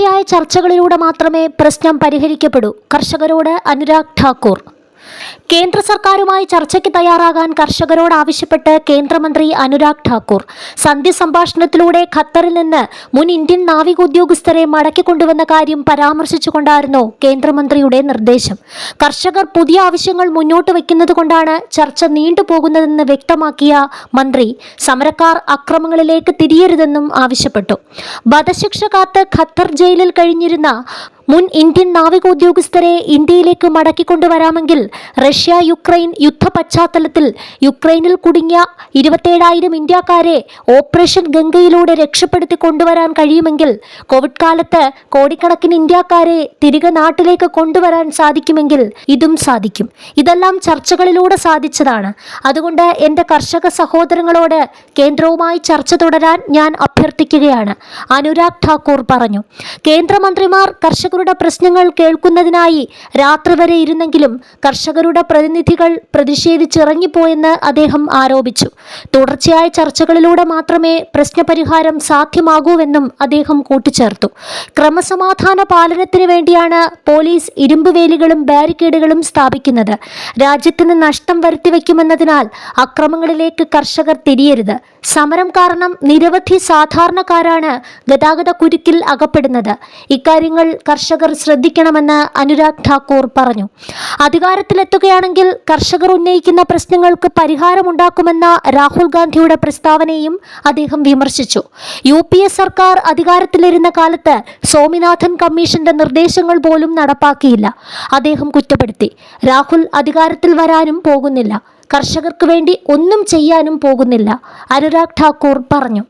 തുടർച്ചയായ ചർച്ചകളിലൂടെ മാത്രമേ പ്രശ്നം പരിഹരിക്കപ്പെടൂ. കർഷകരോട് അനുരാഗ് ഠാക്കൂർ. കേന്ദ്ര സർക്കാരുമായി ചർച്ചയ്ക്ക് തയ്യാറാകാൻ കർഷകരോട് ആവശ്യപ്പെട്ട് കേന്ദ്രമന്ത്രി അനുരാഗ് ഠാക്കൂർ. സന്ധ്യ സംഭാഷണത്തിലൂടെ ഖത്തറിൽ നിന്ന് മുൻ ഇന്ത്യൻ നാവിക ഉദ്യോഗസ്ഥരെ മടക്കിക്കൊണ്ടുവന്ന കാര്യം പരാമർശിച്ചുകൊണ്ടായിരുന്നു കേന്ദ്രമന്ത്രിയുടെ നിർദ്ദേശം. കർഷകർ പുതിയ ആവശ്യങ്ങൾ മുന്നോട്ട് വയ്ക്കുന്നത് കൊണ്ടാണ് ചർച്ച നീണ്ടുപോകുന്നതെന്ന് വ്യക്തമാക്കിയ മന്ത്രി സമരക്കാർ അക്രമങ്ങളിലേക്ക് തിരിയരുതെന്നും ആവശ്യപ്പെട്ടു. വധശിക്ഷ കാത്ത് ഖത്തർ ജയിലിൽ കഴിഞ്ഞിരുന്ന മുൻ ഇന്ത്യൻ നാവിക ഉദ്യോഗസ്ഥരെ ഇന്ത്യയിലേക്ക് മടക്കിക്കൊണ്ടുവരാമെങ്കിൽ റഷ്യ യുക്രൈൻ യുദ്ധ പശ്ചാത്തലത്തിൽ യുക്രൈനിൽ കുടുങ്ങിയ ഇരുപത്തേഴായിരം ഇന്ത്യക്കാരെ ഓപ്പറേഷൻ ഗംഗയിലൂടെ രക്ഷപ്പെടുത്തി കൊണ്ടുവരാൻ കഴിയുമെങ്കിൽ കോവിഡ് കാലത്ത് കോടിക്കണക്കിന് ഇന്ത്യക്കാരെ തിരികെ നാട്ടിലേക്ക് കൊണ്ടുവരാൻ സാധിക്കുമെങ്കിൽ ഇതും സാധിക്കും. ഇതെല്ലാം ചർച്ചകളിലൂടെ സാധിച്ചതാണ്. അതുകൊണ്ട് എന്റെ കർഷക സഹോദരങ്ങളോട് കേന്ദ്രവുമായി ചർച്ച തുടരാൻ ഞാൻ അഭ്യർത്ഥിക്കുകയാണ്. അനുരാഗ് ഠാക്കൂർ പറഞ്ഞു. കേന്ദ്രമന്ത്രിമാർ കർഷകരുടെ പ്രശ്നങ്ങൾ കേൾക്കുന്നതിനായി രാത്രി വരെ ഇരുന്നെങ്കിലും കർഷകരുടെ പ്രതിനിധികൾ പ്രതിഷേധിച്ചിറങ്ങിപ്പോയെന്ന് അദ്ദേഹം ആരോപിച്ചു. തുടർച്ചയായ ചർച്ചകളിലൂടെ മാത്രമേ പ്രശ്നപരിഹാരം സാധ്യമാകൂവെന്നും അദ്ദേഹം കൂട്ടിച്ചേർത്തു. ക്രമസമാധാന പാലനത്തിന് വേണ്ടിയാണ് പോലീസ് ഇരുമ്പുവേലികളും ബാരിക്കേഡുകളും സ്ഥാപിക്കുന്നത്. രാജ്യത്തിന് നഷ്ടം വരുത്തിവെക്കുമെന്നതിനാൽ അക്രമങ്ങളിലേക്ക് കർഷകർ തിരിയരുത്. സമരം കാരണം നിരവധി സാധാരണക്കാരാണ് ഗതാഗത കുരുക്കിൽ അകപ്പെടുന്നത്. ഇക്കാര്യങ്ങൾ കർഷകർ ശ്രദ്ധിക്കണമെന്ന് അനുരാഗ് ഠാക്കൂർ പറഞ്ഞു. അധികാരത്തിലെത്തുകയാണെങ്കിൽ കർഷകർ ഉന്നയിക്കുന്ന പ്രശ്നങ്ങൾക്ക് പരിഹാരമുണ്ടാക്കുമെന്ന രാഹുൽ ഗാന്ധിയുടെ പ്രസ്താവനയും അദ്ദേഹം വിമർശിച്ചു. യു പി എ സർക്കാർ അധികാരത്തിലിരുന്ന കാലത്ത് സ്വാമിനാഥൻ കമ്മീഷന്റെ നിർദ്ദേശങ്ങൾ പോലും നടപ്പാക്കിയില്ല. അദ്ദേഹം കുറ്റപ്പെടുത്തി. രാഹുൽ അധികാരത്തിൽ വരാനും പോകുന്നില്ല. കർഷകർക്ക് വേണ്ടി ഒന്നും ചെയ്യാനും പോകുന്നില്ല. അനുരാഗ് ഠാക്കൂർ പറഞ്ഞു.